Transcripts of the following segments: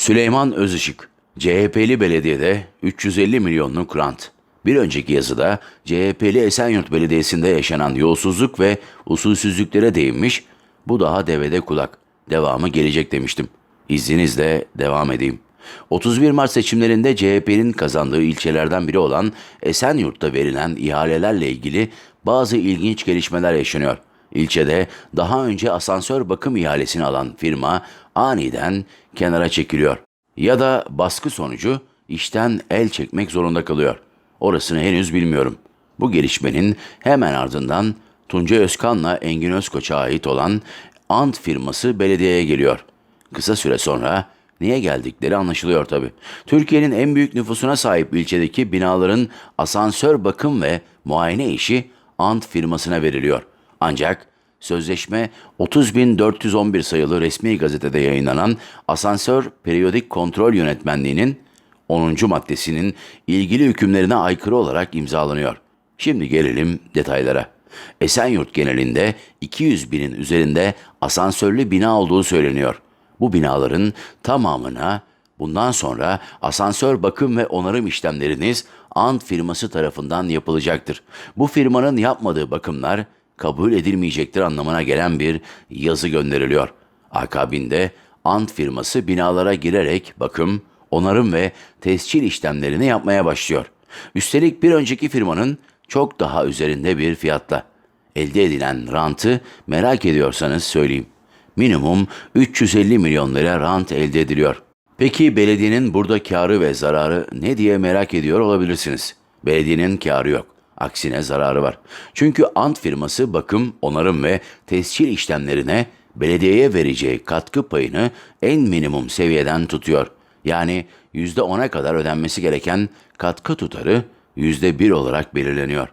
Süleyman Özışık, CHP'li belediyede 350 milyonluk grant. Bir önceki yazıda CHP'li Esenyurt Belediyesi'nde yaşanan yolsuzluk ve usulsüzlüklere değinmiş, bu daha devede kulak. Devamı gelecek demiştim. İzninizle devam edeyim. 31 Mart seçimlerinde CHP'nin kazandığı ilçelerden biri olan Esenyurt'ta verilen ihalelerle ilgili bazı ilginç gelişmeler yaşanıyor. İlçede daha önce asansör bakım ihalesini alan firma aniden kenara çekiliyor. Ya da baskı sonucu işten el çekmek zorunda kalıyor. Orasını henüz bilmiyorum. Bu gelişmenin hemen ardından Tunca Özkan'la Engin Özkoç'a ait olan Ant firması belediyeye geliyor. Kısa süre sonra niye geldikleri anlaşılıyor tabii. Türkiye'nin en büyük nüfusuna sahip ilçedeki binaların asansör bakım ve muayene işi Ant firmasına veriliyor. Ancak sözleşme 30.411 sayılı resmi gazetede yayınlanan Asansör Periyodik Kontrol Yönetmenliği'nin 10. maddesinin ilgili hükümlerine aykırı olarak imzalanıyor. Şimdi gelelim detaylara. Esenyurt genelinde 200 binin üzerinde asansörlü bina olduğu söyleniyor. Bu binaların tamamına bundan sonra asansör bakım ve onarım işlemleriniz Ant firması tarafından yapılacaktır. Bu firmanın yapmadığı bakımlar kabul edilmeyecektir anlamına gelen bir yazı gönderiliyor. Akabinde Ant firması binalara girerek bakım, onarım ve tescil işlemlerini yapmaya başlıyor. Üstelik bir önceki firmanın çok daha üzerinde bir fiyatla. Elde edilen rantı merak ediyorsanız söyleyeyim. Minimum 350 milyon lira rant elde ediliyor. Peki belediyenin burada karı ve zararı ne diye merak ediyor olabilirsiniz. Belediyenin karı yok. Aksine zararı var. Çünkü Ant firması bakım, onarım ve tescil işlemlerine belediyeye vereceği katkı payını en minimum seviyeden tutuyor. Yani %10'a kadar ödenmesi gereken katkı tutarı %1 olarak belirleniyor.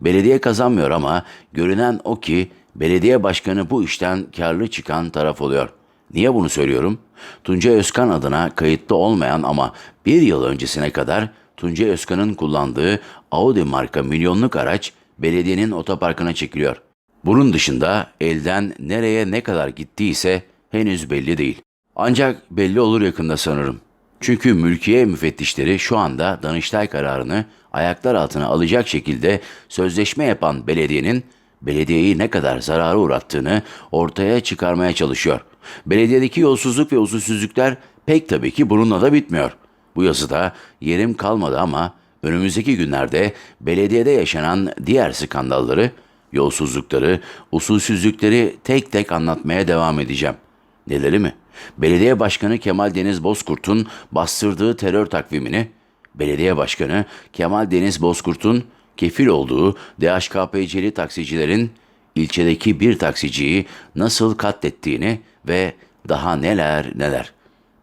Belediye kazanmıyor ama görünen o ki belediye başkanı bu işten karlı çıkan taraf oluyor. Niye bunu söylüyorum? Tuncay Özkan adına kayıtlı olmayan ama bir yıl öncesine kadar Tuncay Özkan'ın kullandığı Audi marka milyonluk araç belediyenin otoparkına çekiliyor. Bunun dışında elden nereye ne kadar gittiyse henüz belli değil. Ancak belli olur yakında sanırım. Çünkü mülkiye müfettişleri şu anda Danıştay kararını ayaklar altına alacak şekilde sözleşme yapan belediyenin belediyeyi ne kadar zarara uğrattığını ortaya çıkarmaya çalışıyor. Belediyedeki yolsuzluk ve usulsüzlükler pek tabii ki bununla da bitmiyor. Bu yazıda yerim kalmadı ama önümüzdeki günlerde belediyede yaşanan diğer skandalları, yolsuzlukları, usulsüzlükleri tek tek anlatmaya devam edeceğim. Neleri mi? Belediye Başkanı Kemal Deniz Bozkurt'un bastırdığı terör takvimini, Belediye Başkanı Kemal Deniz Bozkurt'un kefil olduğu DHKPC'li taksicilerin ilçedeki bir taksiciyi nasıl katlettiğini ve daha neler neler.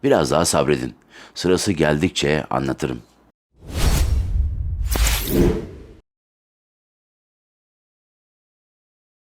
Biraz daha sabredin. Sırası geldikçe anlatırım.